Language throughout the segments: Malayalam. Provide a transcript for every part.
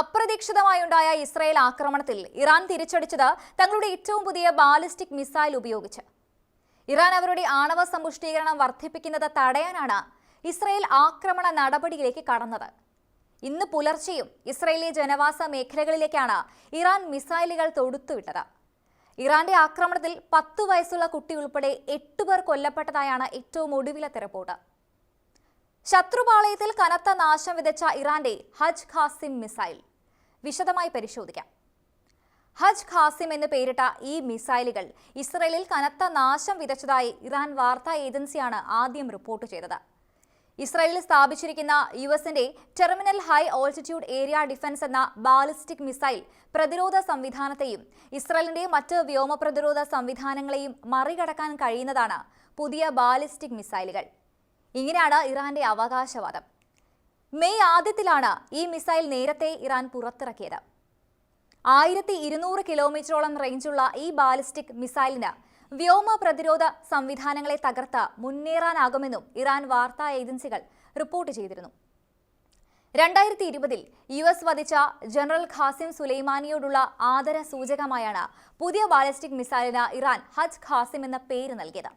അപ്രതീക്ഷിതമായുണ്ടായ ഇസ്രായേൽ ആക്രമണത്തിൽ ഇറാൻ തിരിച്ചടിച്ചത് തങ്ങളുടെ ഏറ്റവും പുതിയ ബാലിസ്റ്റിക് മിസൈൽ ഉപയോഗിച്ച്. ഇറാൻ അവരുടെ ആണവ സമ്പുഷ്ടീകരണം വർദ്ധിപ്പിക്കുന്നത് തടയാനാണ് ഇസ്രായേൽ ആക്രമണ നടപടിയിലേക്ക് കടന്നത്. ഇന്ന് പുലർച്ചെയും ഇസ്രായേലി ജനവാസ മേഖലകളിലേക്കാണ് ഇറാൻ മിസൈലുകൾ തൊടുത്തുവിട്ടത്. ഇറാന്റെ ആക്രമണത്തിൽ പത്തു വയസ്സുള്ള കുട്ടി ഉൾപ്പെടെ എട്ടുപേർ കൊല്ലപ്പെട്ടതായാണ് ഏറ്റവും ഒടുവിലത്തെ റിപ്പോർട്ട്. ശത്രുപാളയത്തിൽ കനത്ത നാശം വിതച്ച ഇറാന്റെ ഹജ് ഖാസിം മിസൈൽ. വിശദമായി പരിശോധിക്കാം. ഹജ് ഖാസിം എന്ന് പേരിട്ട ഈ മിസൈലുകൾ ഇസ്രയേലിൽ കനത്ത നാശം വിതച്ചതായി ഇറാൻ വാർത്താ ഏജൻസിയാണ് ആദ്യം റിപ്പോർട്ട് ചെയ്തത്. ഇസ്രയേലിൽ സ്ഥാപിച്ചിരിക്കുന്ന യു എസിന്റെ terminal high altitude area defence എന്ന ബാലിസ്റ്റിക് മിസൈൽ പ്രതിരോധ സംവിധാനത്തെയും ഇസ്രയേലിന്റെ മറ്റ് വ്യോമ പ്രതിരോധ സംവിധാനങ്ങളെയും മറികടക്കാൻ കഴിയുന്നതാണ് പുതിയ ബാലിസ്റ്റിക് മിസൈലുകൾ. ഇങ്ങനെയാണ് ഇറാന്റെ അവകാശവാദം. മെയ് ആദ്യത്തിലാണ് ഈ മിസൈൽ നേരത്തെ ഇറാൻ പുറത്തിറക്കിയത്. ആയിരത്തി ഇരുന്നൂറ് കിലോമീറ്ററോളം റേഞ്ചുള്ള ഈ ബാലിസ്റ്റിക് മിസൈലിന് വ്യോമ പ്രതിരോധ സംവിധാനങ്ങളെ തകർത്ത് മുന്നേറാനാകുമെന്നും ഇറാൻ വാർത്താ ഏജൻസികൾ റിപ്പോർട്ട് ചെയ്തിരുന്നു. രണ്ടായിരത്തി ഇരുപതിൽ യു എസ് വധിച്ച ജനറൽ ഖാസിം സുലൈമാനിയോടുള്ള ആദര സൂചകമായാണ് പുതിയ ബാലിസ്റ്റിക് മിസൈലിന് ഇറാൻ ഹജ് ഖാസിം എന്ന പേര് നൽകിയത്.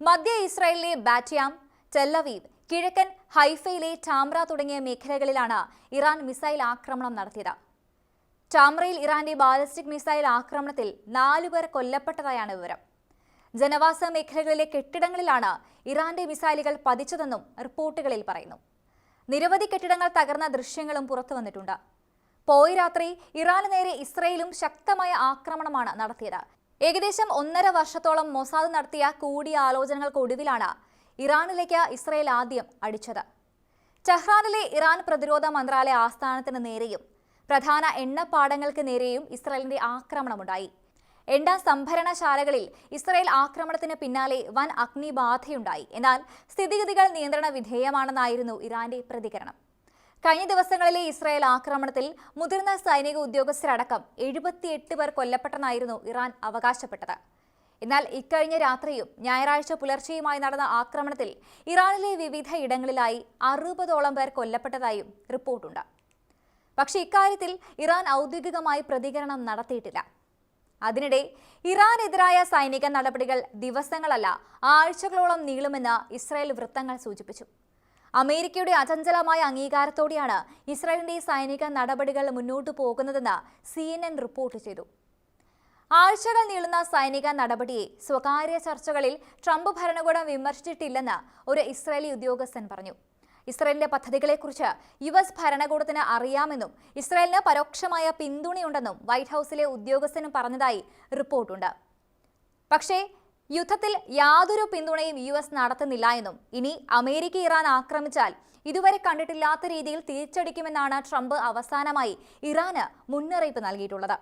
മധ്യ ഇസ്രായേലിലെ ബാറ്റിയാം ടെല്ലവീവ് കിഴക്കൻ ഹൈഫയിലെ ടാമ്ര തുടങ്ങിയ മേഖലകളിലാണ് ഇറാൻ മിസൈൽ ആക്രമണം നടത്തിയത്. ടാമ്രയിൽ ഇറാന്റെ ബാലിസ്റ്റിക് മിസൈൽ ആക്രമണത്തിൽ നാലുപേർ കൊല്ലപ്പെട്ടതായാണ് വിവരം. ജനവാസ മേഖലകളിലെ കെട്ടിടങ്ങളിലാണ് ഇറാന്റെ മിസൈലുകൾ പതിച്ചതെന്നും റിപ്പോർട്ടുകളിൽ പറയുന്നു. നിരവധി കെട്ടിടങ്ങൾ തകർന്ന ദൃശ്യങ്ങളും പുറത്തു വന്നിട്ടുണ്ട്. പോയി രാത്രി ഇറാന് നേരെ ഇസ്രയേലും ശക്തമായ ആക്രമണമാണ് നടത്തിയത്. ഏകദേശം ഒന്നര വർഷത്തോളം മൊസാദ് നടത്തിയ കൂടിയാലോചനകൾക്കൊടുവിലാണ് ഇറാനിലേക്ക് ഇസ്രയേൽ ആദ്യം അടിച്ചത്. ടെഹ്റാനിലെ ഇറാൻ പ്രതിരോധ മന്ത്രാലയ ആസ്ഥാനത്തിന് നേരെയും പ്രധാന എണ്ണപ്പാടങ്ങൾക്ക് നേരെയും ഇസ്രയേലിന്റെ ആക്രമണമുണ്ടായി. എണ്ണ സംഭരണശാലകളിൽ ഇസ്രയേൽ ആക്രമണത്തിന് പിന്നാലെ വൻ അഗ്നിബാധയുണ്ടായി. എന്നാൽ സ്ഥിതിഗതികൾ നിയന്ത്രണ വിധേയമാണെന്നായിരുന്നു ഇറാന്റെ പ്രതികരണം. കഴിഞ്ഞ ദിവസങ്ങളിലെ ഇസ്രായേൽ ആക്രമണത്തിൽ മുതിർന്ന സൈനിക ഉദ്യോഗസ്ഥരടക്കം എഴുപത്തിയെട്ട് പേർ കൊല്ലപ്പെട്ടെന്നായിരുന്നു ഇറാൻ അവകാശപ്പെട്ടത്. എന്നാൽ ഇക്കഴിഞ്ഞ രാത്രിയും ഞായറാഴ്ച പുലർച്ചെയുമായി നടന്ന ആക്രമണത്തിൽ ഇറാനിലെ വിവിധ ഇടങ്ങളിലായി അറുപതോളം പേർ കൊല്ലപ്പെട്ടതായും റിപ്പോർട്ടുണ്ട്. പക്ഷേ ഇക്കാര്യത്തിൽ ഇറാൻ ഔദ്യോഗികമായി പ്രതികരണം നടത്തിയിട്ടില്ല. അതിനിടെ ഇറാനെതിരായ സൈനിക നടപടികൾ ദിവസങ്ങളല്ല ആഴ്ചകളോളം നീളുമെന്ന് ഇസ്രായേൽ വൃത്തങ്ങൾ സൂചിപ്പിച്ചു. അമേരിക്കയുടെ അചഞ്ചലമായ അംഗീകാരത്തോടെയാണ് ഇസ്രായേലിന്റെ സൈനിക നടപടികൾ മുന്നോട്ടു പോകുന്നതെന്ന് സി റിപ്പോർട്ട് ചെയ്തു. ആഴ്ചകൾ നീളുന്ന സൈനിക നടപടിയെ സ്വകാര്യ ചർച്ചകളിൽ ട്രംപ് ഭരണകൂടം വിമർശിച്ചിട്ടില്ലെന്ന് ഒരു ഇസ്രായേലി ഉദ്യോഗസ്ഥൻ പറഞ്ഞു. ഇസ്രായേലിന്റെ പദ്ധതികളെക്കുറിച്ച് യു എസ് ഭരണകൂടത്തിന് അറിയാമെന്നും ഇസ്രായേലിന് പരോക്ഷമായ പിന്തുണയുണ്ടെന്നും വൈറ്റ് ഹൌസിലെ ഉദ്യോഗസ്ഥനും പറഞ്ഞതായി റിപ്പോർട്ടുണ്ട്. പക്ഷേ യുദ്ധത്തിൽ യാതൊരു പിന്തുണയും യു എസ് നടത്തുന്നില്ല എന്നും ഇനി അമേരിക്ക ഇറാൻ ആക്രമിച്ചാൽ ഇതുവരെ കണ്ടിട്ടില്ലാത്ത രീതിയിൽ തിരിച്ചടിക്കുമെന്നാണ് ട്രംപ് അവസാനമായി ഇറാന് മുന്നറിയിപ്പ് നൽകിയിട്ടുള്ളത്.